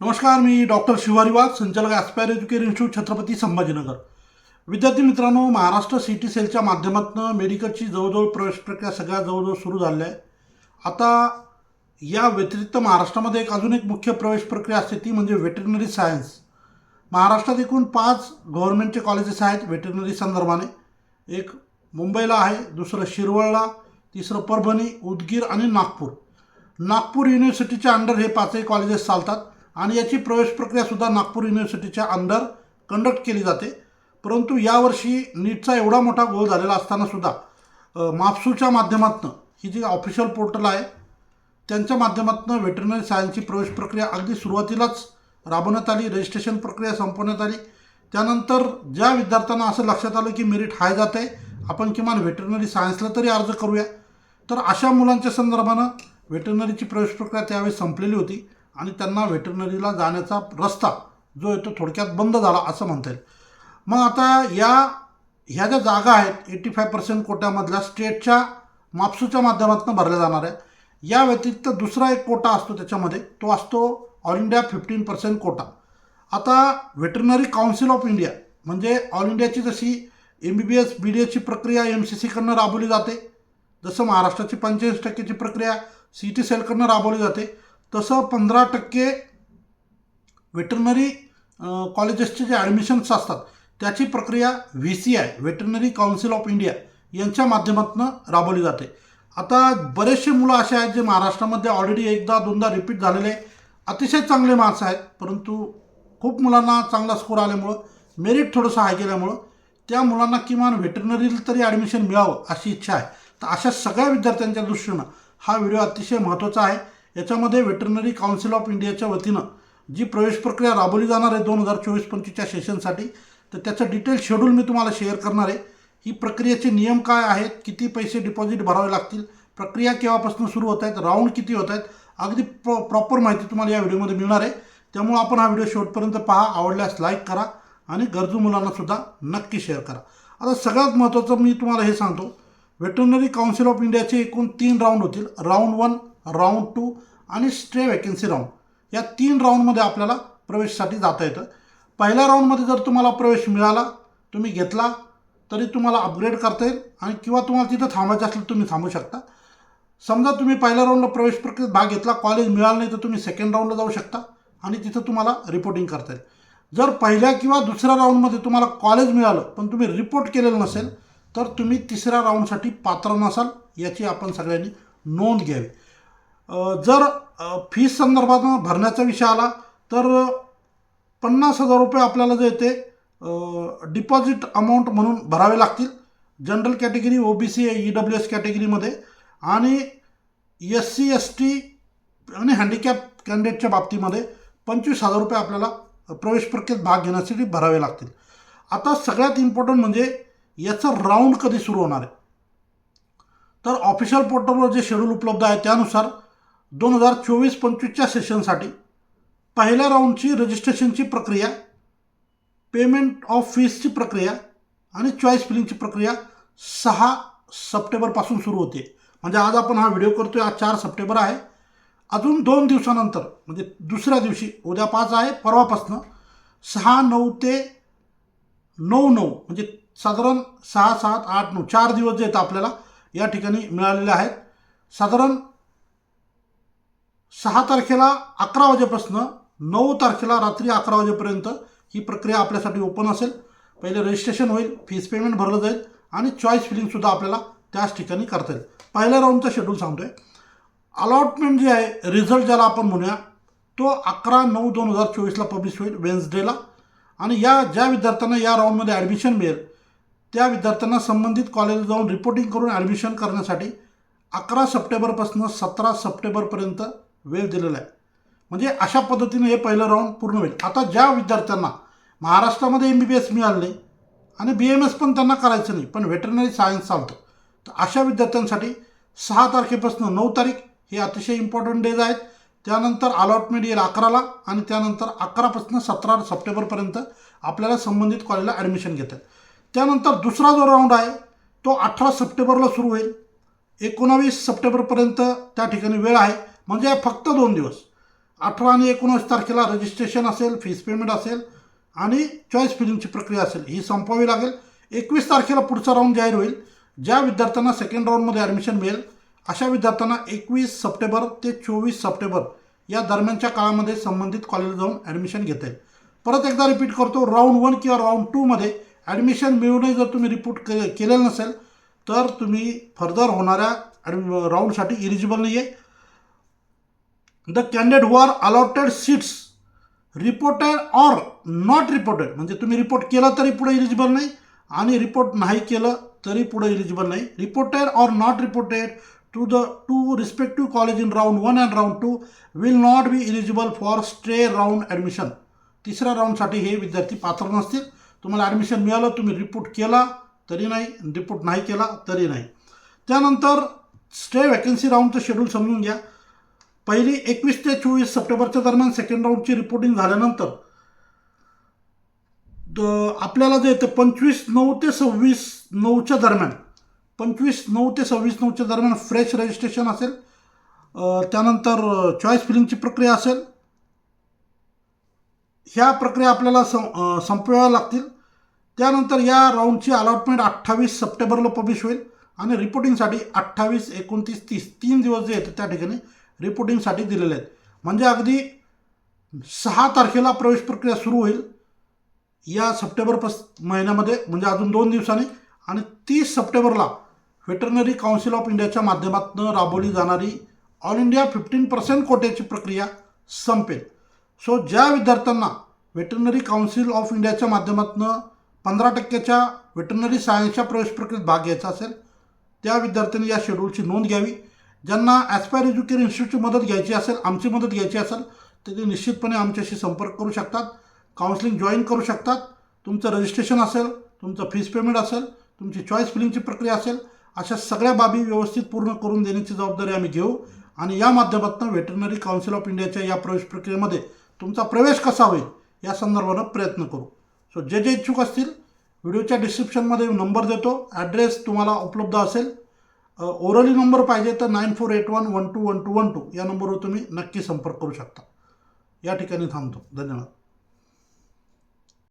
नमस्कार मी डॉक्टर शिवारी वाघ संचालक aspire education institute Chhatrapati Sambhajinagar. विद्यार्थी मित्रांनो महाराष्ट्र सिटी सेलच्या माध्यमातून मेडिकलची जवळजवळ प्रवेश प्रक्रिया सगळ्या जवळजवळ सुरू झालेल्या आहे. आता या व्यतिरिक्त महाराष्ट्रामध्ये एक अजून एक मुख्य प्रवेश प्रक्रिया असते ती म्हणजे वेटरनरी सायन्स. महाराष्ट्रात एकूण पाच गव्हर्नमेंटचे कॉलेजेस आहेत वेटरनरी संदर्भाने. एक मुंबईला आहे दुसरं शिरवळला तिसरं परभणी उदगीर आणि नागपूर. नागपूर युनिव्हर्सिटीच्या अंडर हे पाचही कॉलेजेस चालतात. आणि याची प्रवेश प्रक्रियासुद्धा नागपूर युनिव्हर्सिटीच्या अंडर कंडक्ट केली जाते. परंतु यावर्षी नीटचा एवढा मोठा गोल झालेला असतानासुद्धा माफसूच्या माध्यमातून ही जी ऑफिशियल पोर्टल आहे त्यांच्या माध्यमातून व्हेटरनरी सायन्सची प्रवेश प्रक्रिया अगदी सुरुवातीलाच राबवण्यात आली रजिस्ट्रेशन प्रक्रिया संपवण्यात आली. त्यानंतर ज्या विद्यार्थ्यांना असं लक्षात आलं की मेरिट हाय जात आहे आपण किमान व्हेटरनरी सायन्सला तरी अर्ज करूया. तर अशा मुलांच्या संदर्भानं व्हेटरनरीची प्रवेश प्रक्रिया त्यावेळी संपलेली होती. आणि त्यांना व्हेटरनरीला जाण्याचा रस्ता जो आहे तो थोडक्यात बंद झाला असं म्हणता येईल. मग आता या ह्या ज्या जागा आहेत एटी फाय पर्सेंट कोट्यामधल्या स्टेटच्या मापसूच्या माध्यमातून भरल्या जाणार आहे या व्यतिरिक्त दुसरा एक कोटा असतो त्याच्यामध्ये तो असतो all India fifteen percent quota. आता व्हेटरनरी काउन्सिल ऑफ इंडिया म्हणजे ऑल इंडियाची जशी M B B S B D एसची प्रक्रिया एम सी सीकडनं राबवली जाते जसं महाराष्ट्राची पंचेचाळीस टक्केची प्रक्रिया सी टी सेलकडनं राबवली जाते तसं पंधरा टक्के वेटरनरी कॉलेजेसचे जे ॲडमिशन्स असतात त्याची प्रक्रिया V C I veterinary council of India यांच्या माध्यमातून राबवली जाते. आता बरेचसे मुलं असे आहेत जे महाराष्ट्रामध्ये ऑलरेडी एकदा दोनदा रिपीट झालेले अतिशय चांगले मार्क्स आहेत परंतु खूप मुलांना चांगला स्कोर आल्यामुळं मेरिट थोडंसं हाय केल्यामुळं त्या मुलांना किमान व्हेटरनरीला तरी ॲडमिशन मिळावं अशी इच्छा आहे. तर अशा सगळ्या विद्यार्थ्यांच्या दृष्टीनं हा व्हिडिओ अतिशय महत्त्वाचा आहे. याच्यामध्ये व्हेटरनरी काउन्सिल ऑफ इंडियाच्या वतीनं जी प्रवेश प्रक्रिया राबवली जाणार आहे दोन हजार चोवीस पंचवीसच्या सेशनसाठी तर त्याचं डिटेल शेड्यूल मी तुम्हाला शेअर करणार आहे. ही प्रक्रियेचे नियम काय आहेत? किती पैसे डिपॉझिट भरावे लागतील? प्रक्रिया केव्हापासून सुरू होत आहेत? राऊंड किती होत आहेत? अगदी प्रॉ प्रॉपर माहिती तुम्हाला या व्हिडिओमध्ये मिळणार आहे. त्यामुळं आपण हा व्हिडिओ शेवटपर्यंत पहा. आवडल्यास लाईक करा आणि गरजू मुलांनासुद्धा नक्की शेअर करा. आता सगळ्यात महत्त्वाचं मी तुम्हाला हे सांगतो. व्हेटरनरी काउन्सिल ऑफ इंडियाचे एकूण तीन राऊंड होतील. राऊंड वन राऊंड टू आणि स्ट्रे वॅकन्सी राऊंड या तीन राऊंडमध्ये आपल्याला प्रवेशसाठी जाता येतं. पहिल्या राऊंडमध्ये जर तुम्हाला प्रवेश मिळाला तुम्ही घेतला तरी तुम्हाला अपग्रेड करता येईल आणि किंवा तुम्हाला तिथं थांबायचं असलं तर तुम्ही थांबू शकता. समजा तुम्ही पहिल्या राऊंडला प्रवेश प्रक्रियेत भाग घेतला कॉलेज मिळालं नाही तर तुम्ही सेकंड राऊंडला जाऊ शकता आणि तिथं तुम्हाला रिपोर्टिंग करता येईल. जर पहिल्या किंवा दुसऱ्या राऊंडमध्ये तुम्हाला कॉलेज मिळालं पण तुम्ही रिपोर्ट केलेलं नसेल तर तुम्ही तिसऱ्या राऊंडसाठी पात्र नसाल याची आपण सगळ्यांनी नोंद घ्यावी. जर फीस संदर्भात भरण्याचा विषय आला तर पन्नास हजार रुपये आपल्याला जे येते डिपॉझिट अमाऊंट म्हणून भरावे लागतील. General category O B C E W S कॅटेगरीमध्ये आणि एस सी एस टी आणि हँडिकॅप कॅन्डिडेटच्या बाबतीमध्ये पंचवीस हजार रुपये आपल्याला प्रवेश प्रक्रियेत भाग घेण्यासाठी भरावे लागतील. आता सगळ्यात इम्पॉर्टंट म्हणजे याचं राऊंड कधी सुरू होणार आहे? तर ऑफिशियल पोर्टलवर जे शेड्यूल उपलब्ध आहे त्यानुसार दोन हजार चोवीस पंचवीसच्या सेशनसाठी पहिल्या राऊंडची रजिस्ट्रेशनची प्रक्रिया पेमेंट ऑफ फीसची प्रक्रिया आणि चॉईस फिलिंगची प्रक्रिया सहा सप्टेंबरपासून सुरू होते. म्हणजे आज आपण हा व्हिडिओ करतोय आज चार सप्टेंबर आहे. अजून दोन दिवसानंतर म्हणजे दुसऱ्या दिवशी उद्या पाच आहे परवापासनं सहा नऊ ते नऊ नऊ म्हणजे साधारण सहा सात आठ नऊ चार दिवस जे आहेत आपल्याला या ठिकाणी मिळालेले आहेत. साधारण सहा तारखेला अकरा वाजेपासून नऊ तारखेला रात्री अकरा वाजेपर्यंत ही प्रक्रिया आपल्यासाठी ओपन असेल. पहिले रजिस्ट्रेशन होईल फीस पेमेंट भरलं जाईल आणि चॉईस फिलिंगसुद्धा आपल्याला त्याच ठिकाणी करता येईल. पहिल्या राऊंडचा शेड्यूल सांगतोय. अलॉटमेंट जे आहे रिझल्ट ज्याला आपण म्हणूया तो अकरा नऊ दोन हजार चोवीसला पब्लिश होईल वेन्सडेला आणि या ज्या विद्यार्थ्यांना या राऊंडमध्ये ॲडमिशन मिळेल त्या विद्यार्थ्यांना संबंधित कॉलेज जाऊन रिपोर्टिंग करून ॲडमिशन करण्यासाठी अकरा सप्टेंबरपासून सतरा सप्टेंबरपर्यंत वेळ दिलेला आहे. म्हणजे अशा पद्धतीने हे पहिलं राऊंड पूर्ण होईल. आता ज्या विद्यार्थ्यांना महाराष्ट्रामध्ये एम बी बी एस मिळालं नाही आणि बी एम एस पण त्यांना करायचं नाही पण व्हेटरनरी सायन्स चालतं तर अशा विद्यार्थ्यांसाठी सहा तारखेपासून नऊ तारीख हे अतिशय इम्पॉर्टंट डेज आहेत. त्यानंतर अलॉटमेंट येईल अकराला आणि त्यानंतर अकरापासून सतरा सप्टेंबरपर्यंत आपल्याला संबंधित कॉलेजला ॲडमिशन घेतात. त्यानंतर दुसरा जो राऊंड आहे तो अठरा सप्टेंबरला सुरू होईल. एकोणावीस सप्टेंबरपर्यंत त्या ठिकाणी वेळ आहे. म्हणजे फक्त दोन दिवस. अठरा आणि एकोणीस तारखेला रजिस्ट्रेशन असेल फीस पेमेंट असेल आणि चॉईस फिलिंगची प्रक्रिया असेल. ही संपवावी लागेल. एकवीस तारखेला पुढचा राऊंड जाहीर होईल. ज्या विद्यार्थ्यांना सेकंड राऊंडमध्ये ॲडमिशन मिळेल अशा विद्यार्थ्यांना एकवीस सप्टेंबर ते चोवीस सप्टेंबर या दरम्यानच्या काळामध्ये संबंधित कॉलेज जाऊन ॲडमिशन घेता येईल. परत एकदा रिपीट करतो राऊंड वन किंवा राऊंड टूमध्ये ॲडमिशन मिळूनही जर तुम्ही रिपोर्ट के केलेलं नसेल तर तुम्ही फर्दर होणाऱ्या ॲडमि राऊंडसाठी इलिजिबल नाही आहे the candidate who are allotted seats reported or not reported म्हणजे तुम्ही रिपोर्ट केलं तरी पुढे इलिजिबल नाही आणि रिपोर्ट नाही केलं तरी पुढे इलिजिबल नाही. Reported or not reported to the to respective college in round one and round two will not be eligible for stray round admission तिसऱ्या राऊंडसाठी हे विद्यार्थी पात्र नसतील. तुम्हाला ॲडमिशन मिळालं तुम्ही रिपोर्ट केला तरी नाही रिपोर्ट नाही केला तरी नाही. त्यानंतर स्टे वॅकन्सी राऊंडचं शेड्यूल समजून घ्या. पहिली एकवीस ते चोवीस सप्टेंबरच्या दरम्यान सेकंड राऊंडची रिपोर्टिंग झाल्यानंतर द- आपल्याला जे येतं पंचवीस नऊ ते सव्वीस नऊच्या दरम्यान पंचवीस नऊ ते सव्वीस नऊच्या दरम्यान फ्रेश रजिस्ट्रेशन असेल त्यानंतर चॉईस फिलिंगची प्रक्रिया असेल. ह्या प्रक्रिया आपल्याला सं संपवाव्या लागतील. त्यानंतर या राऊंडची अलॉटमेंट अठ्ठावीस सप्टेंबरला पब्लिश होईल आणि रिपोर्टिंगसाठी अठ्ठावीस एकोणतीस तीस तीन दिवस जे येतात त्या ठिकाणी रिपोर्टिंगसाठी दिलेले आहेत. म्हणजे अगदी सहा तारखेला प्रवेश प्रक्रिया सुरू होईल. या सप्टेंबर पस महिन्यामध्ये म्हणजे अजून दोन दिवसांनी. आणि तीस सप्टेंबरला व्हेटरनरी काउन्सिल ऑफ इंडियाच्या माध्यमातून राबवली जाणारी ऑल इंडिया फिफ्टीन पर्सेंट कोट्याची प्रक्रिया संपेल. सो ज्या विद्यार्थ्यांना व्हेटरनरी काउन्सिल ऑफ इंडियाच्या माध्यमातून पंधरा टक्क्याच्या व्हेटरनरी सायन्सच्या प्रवेश प्रक्रियेत भाग घ्यायचा असेल त्या विद्यार्थ्यांनी या शेड्यूलची नोंद घ्यावी. ज्यांना ॲस्पायर एज्युकेशन इन्स्टिट्यूटची मदत घ्यायची असेल आमची मदत घ्यायची असेल तर ते निश्चितपणे आमच्याशी संपर्क करू शकतात काउन्सिलिंग जॉईन करू शकतात. तुमचं रजिस्ट्रेशन असेल तुमचं फीस पेमेंट असेल तुमची चॉईस फिलिंगची प्रक्रिया असेल अशा सगळ्या बाबी व्यवस्थित पूर्ण करून देण्याची जबाबदारी आम्ही घेऊ. आणि या माध्यमातून व्हेटरनरी काउन्सिल ऑफ इंडियाच्या या प्रवेश प्रक्रियेमध्ये तुमचा प्रवेश कसा होईल या संदर्भानं प्रयत्न करू. सो जे जे इच्छुक असतील व्हिडिओच्या डिस्क्रिप्शनमध्ये नंबर देतो ॲड्रेस तुम्हाला उपलब्ध असेल. ओरली नंबर पाहिजे तर nine four eight one one two one two one two या नंबरवर तुम्ही नक्की संपर्क करू शकता. या ठिकाणी थांबतो. धन्यवाद.